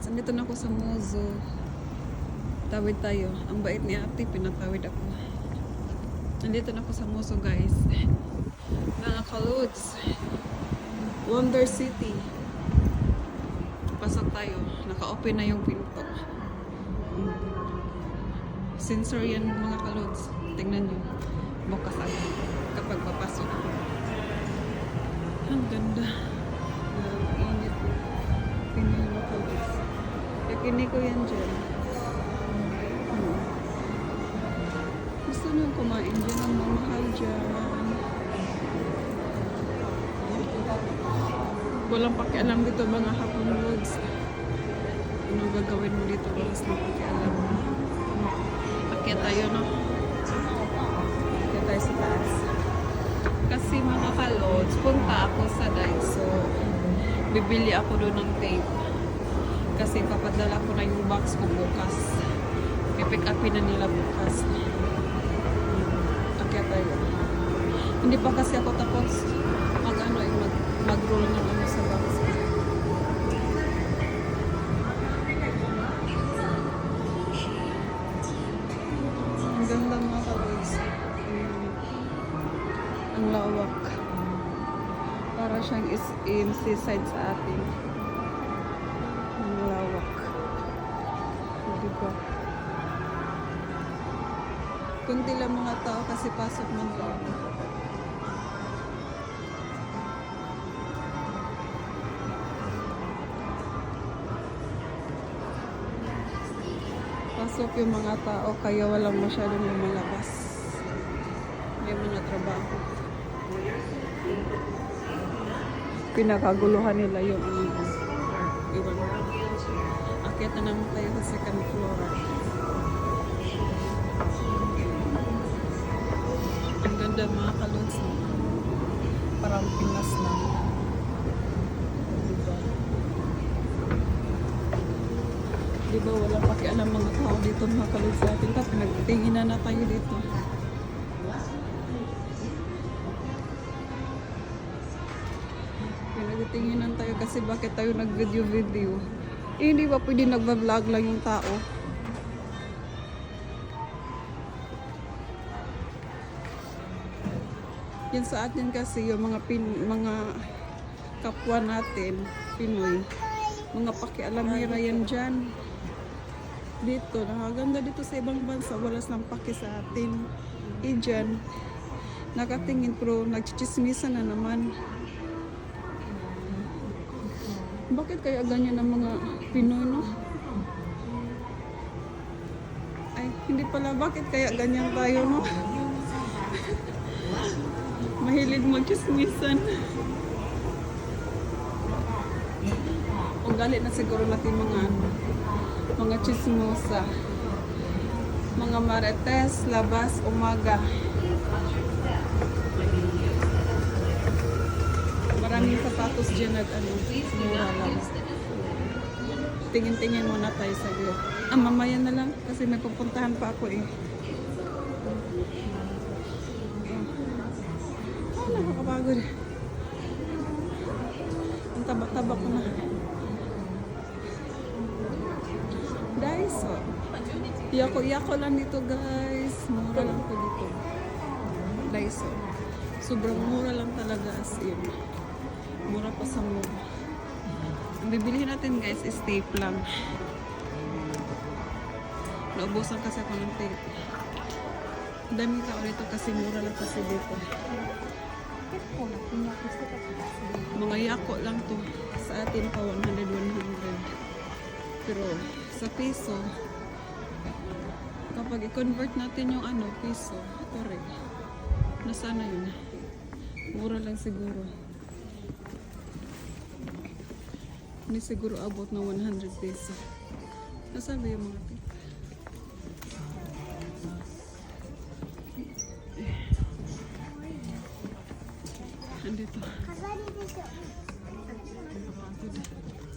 guys, andito na ako sa Mozo. Tawid tayo. Ang bait ni ate, pinatawid ako. Nandito na ako sa Mozo guys. Mga kalods. Wonder City. Pasok tayo. Naka-open na yung pinto. Sensor yan mga kalods. Tingnan nyo. Bukas agad kapag papasok. Ang ganda. Ang Yakini ko yan dyan. Hmm. Gusto nyo kumain dyan ang mamahal dyan. Walang pakialam dito mga hapon roads. Anong gagawin mo dito? Walas na pakialam. Akyat tayo, no? Akyat tayo sa taas. Kasi mga kalods, punta ako sa Daiso. Bibili ako doon ng tape. Kasi papadala ko na yung box ko bukas. Pipick upin na nila bukas. Akyat tayo. Hindi pa kasi ako tapos mag ano eh, mag, mag-roll ng ano sa box. Ang ganda mga kalods. Ang lawak. Para siyang is in seaside sa atin. Kunti lang mga tao kasi pasok man lang. Pasok yung mga tao kaya walang masyadong lumalabas. May mga trabaho. Pinakaguluhan nila yung ano. Iwan. Akyat na naman tayo sa second floor. Ganda mga kalods. Parang Pinas na. Diba? Di ba wala pakialam mga tao dito mga kalod sa atin. Tapos nagtingin na tayo dito. Pinagtinginan tayo kasi bakit tayo nag-video-video. Eh, hindi ba pwede nagba-vlog lang yung tao? Yan sa atin kasi yung mga pin, mga kapwa natin, Pinoy, mga pakialamira yan dyan. Dito, nakaganda dito sa ibang bansa, walas ng paki sa atin. Eh dyan, nakatingin pero nagchichismisa na naman. Bakit kaya ganyan ang mga Pinoy, no? Ay, hindi pala. Bakit kaya ganyan tayo, no? Mahilig magchismisan. Ugali na siguro natin mga ano, mga chismosa. Mga marites, labas, umaga. Maraming sapatos dyan nag ano, mura lang. Tingin-tingin muna tayo sa iyo. Ah, mamaya na lang kasi may pupuntahan pa ako eh. Ah, nakakapagod. Ang taba-taba ko na. Daiso. Yako-yako lang dito guys. Mura lang to dito. Daiso. Sobrang mura lang talaga as in. Mura pa sa mura. Ang bibilihin natin guys is tape lang. Naubusan kasi ako ng tape. Ang daming tao dito kasi mura lang kasi dito. Mga yako lang to. Sa atin pa 100, 100. Pero sa piso, kapag i-convert natin yung ano, piso, ito rin. Nasaan na yun? Mura lang siguro. Hindi siguro abot ng 100 peso. Nasaan ba yung mga tape? Andito. Napakagod.